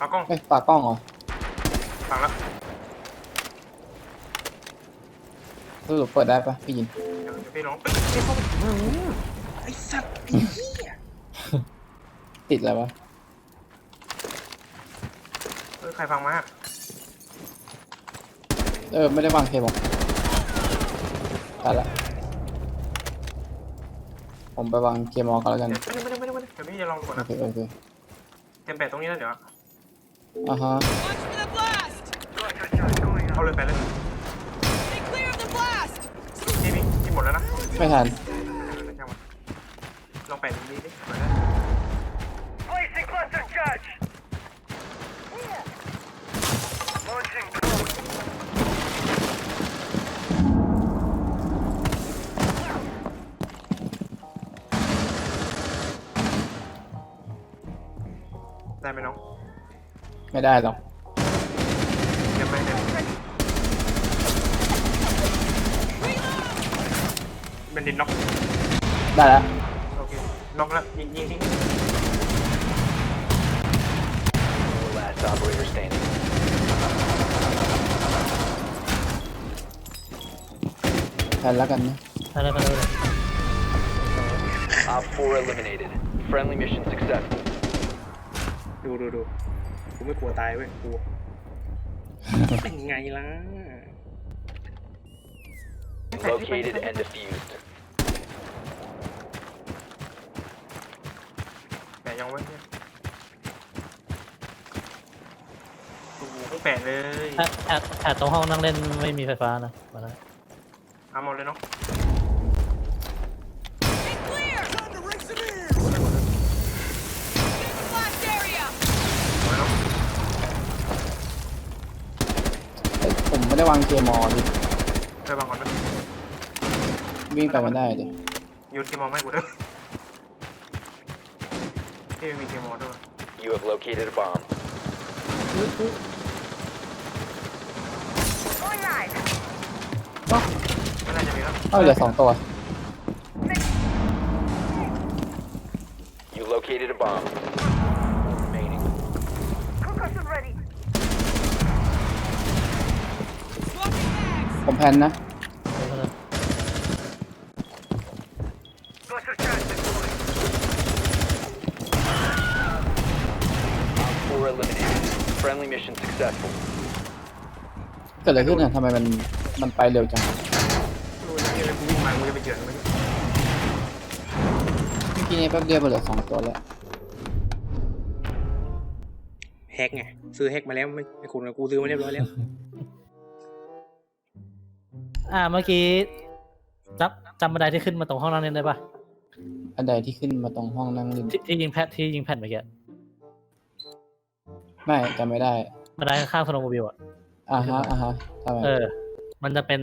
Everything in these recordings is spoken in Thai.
ปากล้องเอ้ยปากกล้องเหรอฟังแล้วสรุปเปิดได้ปะพี่ยินเดี๋ยวพี่น้องเอ้ยไอ้พวกอื้อหือไอ้สัตว์ไอ้เหี้ยติดอะไรวะเออใครฟังมาเออไม่ได้วางเคบอกตายละผมไปวางเคมอลกันแล้วกัน เดี๋ยวไม่ได้ไม่ได้ไม่ได้เดี๋ยวพี่จะลองกดโอนะเคโอเคเต็มแปดตรงนี้แล้วเดี๋ยวอ่าฮะ Launch for the blast! เอาเลยไปเลย Stay clear of the blast! นี่นี่ที่หมดแล้วนะไม่ทันเออช่างมันลองแปดตรงนี้ดิเปิดได้ Placing cluster charge. Launching drone. ได้ไหมน้อง ไม่ได้หรอกเดี๋ยวไปเดี๋ยวเป็นดินน็อกได้แล้วโอเคน็อกแล้วยิงยิงทิ้ง Last operator standing. แทนแล้วกันนะ อะไรกันเลย Op 4 eliminated. Friendly mission successful. ดูดูดู กูไม่กลัวตายเว้ยกูเป็นไงล่ะ Located and defused. แต่ยังไม่เนี่ยกูก็แปะเลยแอดแอดแอดตรงห้องนั่งเล่นไม่มีไฟฟ้านะมาแล้วเอาหมดเลยเนาะ Stay clear! Time to ring some ears! the blast area! หมดแล้วเนาะ เอ้ยผมไม่ได้ วางเคมอลดิเคยบางก่อนไหมวิ่งไปไม่ได้ดิโยนเคมอลไม่กูด้วยที่ไม่มีเคมอลด้วย You have located a bomb. Going live. ไม่น่าจะมีแล้วเอ้าเหลือสองตัว You located a bomb. Remaining. Concussion ready. Swapping mags! ผมแพนนะ Cluster charge deployed. Op 4 eliminated. Friendly mission successful. เกิดอะไรขึ้นอะทำไมมันมันไปเร็วจัง ดูนะที่อะไรกูวิ่งมากูจะไปเจอมันเมื่อกี้นี้แป๊บเดียวมันเหลือสองตัวแล้ว แฮกไงซื้อแฮกมาแล้วไม่ไม่คุณกูซื้อมาเรียบร้อยแล้ว อ่าเมื่อกี้จำจำบันไดที่ขึ้นมาตรงห้องนั่งเล่นได้ปะอันใดที่ขึ้นมาตรงห้องนั่งเล่นที่ที่ยิงแพทที่ยิงแพทเมื่อกี้ไม่จำไม่ได้บันไดข้างๆสโนว์โมบิลอะอ่าฮะอ่าฮะทำไมเออ มันจะเป็น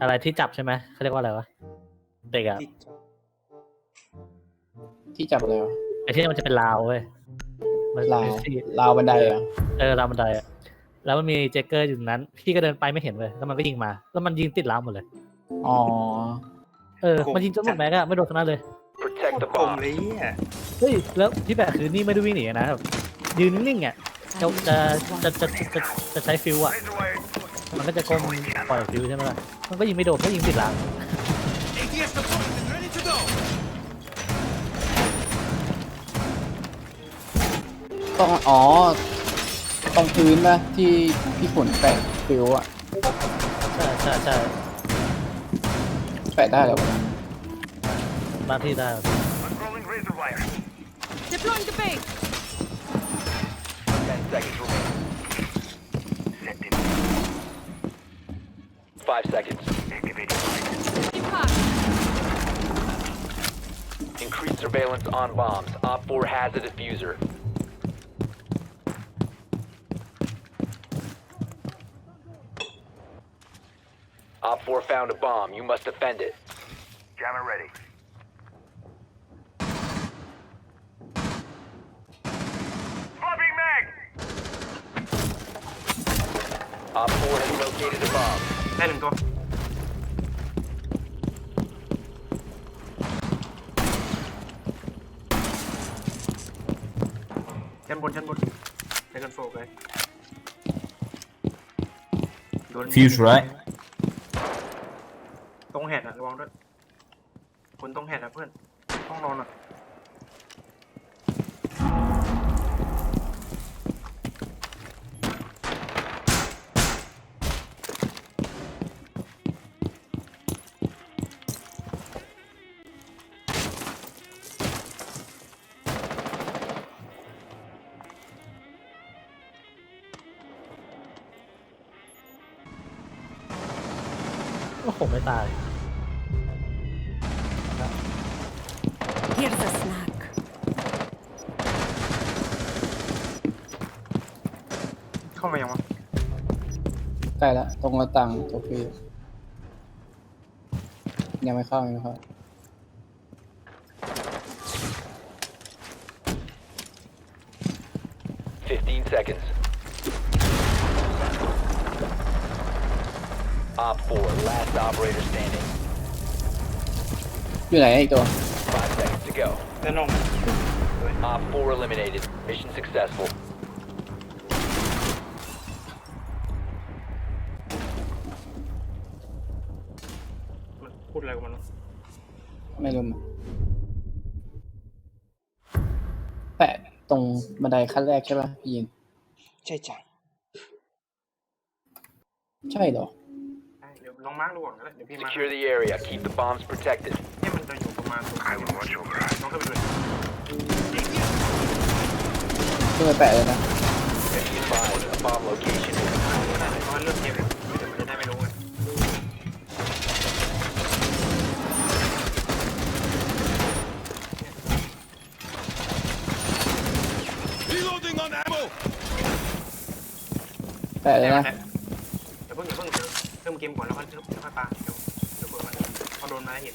อะไรที่จับใช่ไหมเขาเรียกว่าอะไรวะเด็กอะที่ที่จับอะไรวะไอ้ที่มันจะเป็นราวเว้ยมันราวที่ราวบันไดเหรอะเออราวบันไดอะ แล้วมันมีเจคเกอร์อยู่นั้น พี่ก็เดินไปไม่เห็นเลย แล้วมันก็ยิงมา แล้วมันยิงติดราวหมดเลย อ๋อ เออ มันยิงจนหมดแม็กอะไม่โดนชนะเลย Protect the กลม bomb. เลยอะเฮ้ย แล้วที่แปลกคือนี่ไม่ได้วิ่งหนีนะแบบยืนนิ่งๆอะจะจะจะจะจะจะใช้ฟิวอะ Razor wire. มันก็จะก้มปล่อยฟิวใช่ไหมล่ะ มันก็ยิงไม่โดนก็ยิงติดหลัง ATS deployed and ready to go! ต้องอ๋อ ตรงพื้นนะที่พี่ขุนแปะฟิวอะใช่ใช่ใช่แปะได้แล้ววะบางที่ได้ Unrolling razor wire. Deploying the base! 10 seconds remaining. Five seconds. Activating light. You pass! Increased surveillance on bombs. Op 4 has a diffuser. Op 4 found a bomb. You must defend it. Jammer ready. Swapping mag. Op 4 has located a bomb. ได้หนึ่งตัวชั้นบนชั้นบนไปกันโฟกเลยโดน Fuse right. แฮดอะระวังด้วย คนตรงแฮดอะเพื่อน ต้องนอนอะโอ้โหไม่ตาย Here's a snack. เข้ามายังวะใกล้ละตรงหน้าต่างตัวฟรียังไม่เข้ายังไม่เข้า15 seconds. Op 4, last operator standing. อยู่ไหนอีกตัว 5 seconds to go. ด้านนอก Op 4 eliminated. Mission successful. มันพูดอะไรกับมันวะไม่รู้มันแปะตรงบันไดขั้นแรกใช่ป่ะพี่ยินใช่จังใช่เหรอเดี๋ยวลองมาร์กดูก่อนก็ได้เดี๋ยวพี่มาร์ก Secure the area. Keep the bombs protected. เนี่ยมันจะอยู่ประมาณตรง I will watch over us. ลองเข้าไปดูเพื่อแปะเลยนะ Be advised, a bomb location is เพราะว่าเรื่องเกมเดี๋ยวมันจะได้ไม่รู้ไงแปะเลยนะ เดี๋ยวเพิ่งเดี๋ยวเพิ่งเดี๋ยวเริ่มเกมก่อนแล้วค่อยเริ่มค่อยปาเดี๋ยวเดี๋ยวเผื่อมันพอโดนมาเห็น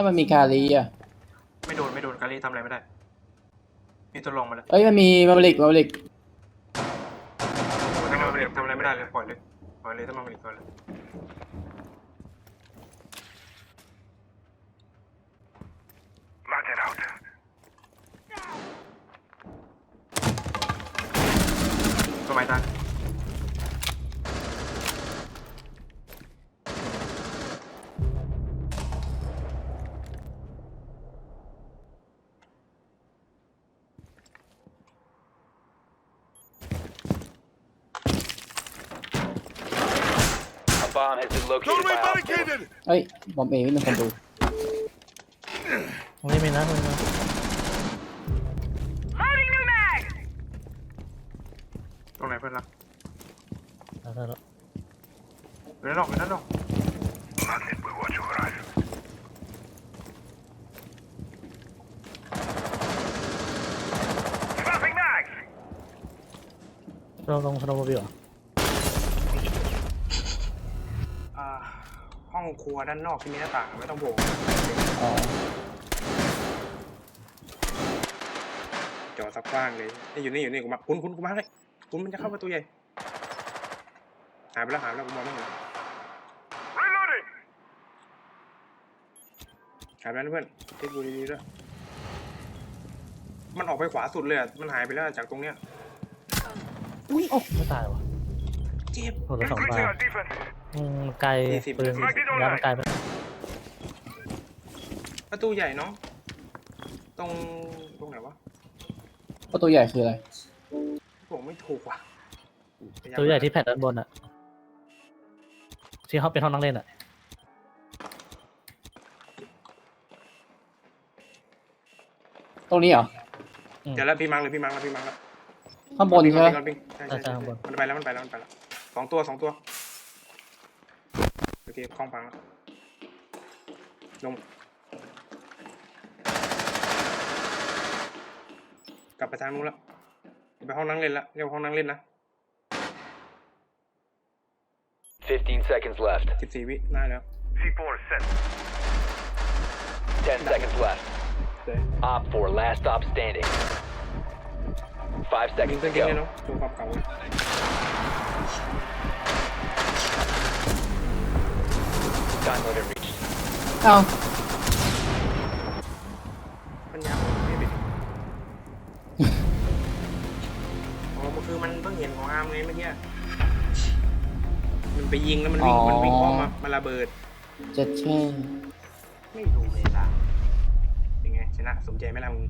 ามันมีคารีอะไม่โดนไม่โดนกาลีทำอะไรไม่ได้พี่ตัวลงมาเลยเอ้ยมันมีมาบลิกมาบลิกทำอะไรไม่ได้ทำอะไรไม่ได้เลยปล่อยเลยปล่อยเลยถ้ามันไม่ปล่อยเลย Lock it out. ตัวไม้ตาย bomb has been located by Op 4. เอ้ย บอมเองไม่มีคนดู ไม่มีนะไม่มีนะ Loading new mag! ตรงไหนเพื่อนรักเอาได้แล้วอยู่ด้านนอกอยู่ด้านนอก Magnet will watch over us. 'Swapping mags! เราลงสโนว์โมบิลเหรอ อ่า ห้องครัวด้านนอกที่มีหน้าต่างไม่ต้องโบกอ๋อจอสักกว้างเลยนี่อยู่นี่อยู่นี่กูมาคุณคุณกูมาเลยคุณมันจะเข้าประตูใหญ่หายไปแล้วหายไปแล้วกูมองไม่เห็น Reloading! หายไปแล้วนะเพื่อนเช็คดูดีๆด้วยมันออกไปขวาสุดเลยอะมันหายไปแล้วจากตรงเนี้ยอุ้ยโอ้ไม่ตายวะเจ็บโดนละสองบา Increasing ท our defense. อืมไกลยี่สิบ ปืนยี่สิบยาวมันไกลไปประตูใหญ่เนาะตรงตรงไหนวะประตูใหญ่คืออะไรบอกไม่ถูกว่ะตัวใหญ่ที่แผ่นด้านบนอะที่เขาเป็นห้องนั่งเล่นอะตรงนี้เหรอ เดี๋ยวแล้วพี่มังเลยพี่มังแล้วพี่มังแล้วข้างบนใช่ไหมพี่พี่ใช่ใช่ใช่มันไปแล้วมันไปแล้วมันไปแล้วสองตัวสองตัวโอเคคล้องพังแล้วลง กลับไปทางนู้นแล้วไปห้องนั่งเล่นละเรียกว่าห้องนั่งเล่นนะ15 seconds left. สิบสี่วิได้แล้ว C4 set. 10 seconds left. เดี๋ยว Op 4, last stop standing. 5ยิง seconds เต้ to นเก่งเลย go. เนาะโชว์ความเก่าเ Time limit reached. เอามันยาวไม่เป็นอ๋อมันคือมันเพิ่งเห็นของอาร์มไงเมื่อกี้มันไปยิงแล้วมันวิ่งมันวิ่งอ้อมมามันระเบิด เจ็ดแช่ไม่ดูเลยล่ะเป็นไงชนะสมใจไหมล่ะมึง